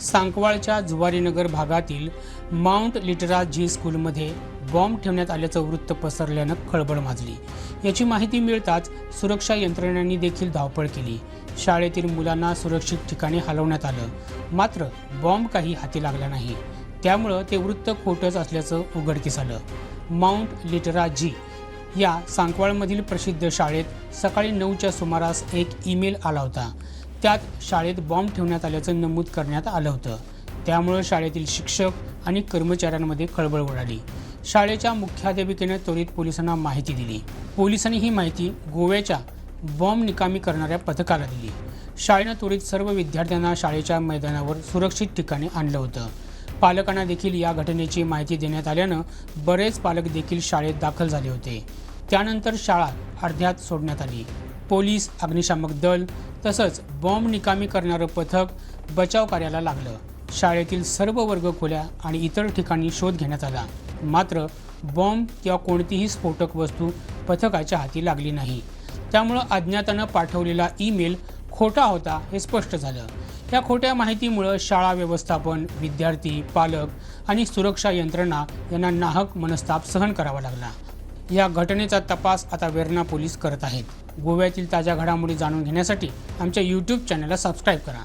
सांकवाळच्या जुवारीनगर भागातील mount Litera जी स्कूलमध्ये bomb ठेवण्यात आल्याचं वृत्त पसरल्यानं खळबळ माजली. याची माहिती मिळताच सुरक्षा यंत्रणांनी देखील धावपळ केली. शाळेतील मुलांना सुरक्षित ठिकाणी हलवण्यात आलं. मात्र बॉम्ब काही हाती लागला नाही. त्यामुळं ते वृत्त खोटंच असल्याचं उघडकीस आलं. माउंट लिटरा जी या सांकवाळमधील प्रसिद्ध शाळेत सकाळी नऊच्या सुमारास एक ईमेल आला होता. त्यात शाळेत बॉम्ब ठेवण्यात आल्याचं नमूद करण्यात आलं होतं. त्यामुळं शाळेतील शिक्षक आणि कर्मचाऱ्यांमध्ये खळबळ उडाली शाळेच्या मुख्याध्यापिकेनं त्वरित पोलिसांना माहिती दिली. पोलिसांनी ही माहिती गोव्याच्या बॉम्ब निकामी करणाऱ्या पथकाला दिली. शाळेनं त्वरित सर्व विद्यार्थ्यांना शाळेच्या मैदानावर सुरक्षित ठिकाणी आणलं होतं. पालकांना देखील या घटनेची माहिती देण्यात आल्यानं बरेच पालक देखील शाळेत दाखल झाले होते. त्यानंतर शाळा अर्ध्यात सोडण्यात आली. पोलीस अग्निशामक दल तसंच बॉम्ब निकामी करणारं पथक बचाव कार्याला लागलं. शाळेतील सर्व वर्ग खोल्या आणि इतर ठिकाणी शोध घेण्यात आला. मात्र बॉम्ब किंवा कोणतीही स्फोटक वस्तू पथकाच्या हाती लागली नाही. त्यामुळं अज्ञातानं पाठवलेला ईमेल खोटा होता हे स्पष्ट झालं. या खोट्या माहितीमुळं शाळा व्यवस्थापन विद्यार्थी पालक आणि सुरक्षा यंत्रणा यांना नाहक मनस्ताप सहन करावा लागला. या घटनेचा तपास आता वेर्णा पोलीस करत आहेत. गोव्यातील ताज्या घडामोडी जाणून घेण्यासाठी आमच्या यूट्यूब चॅनलला सबस्क्राईब करा.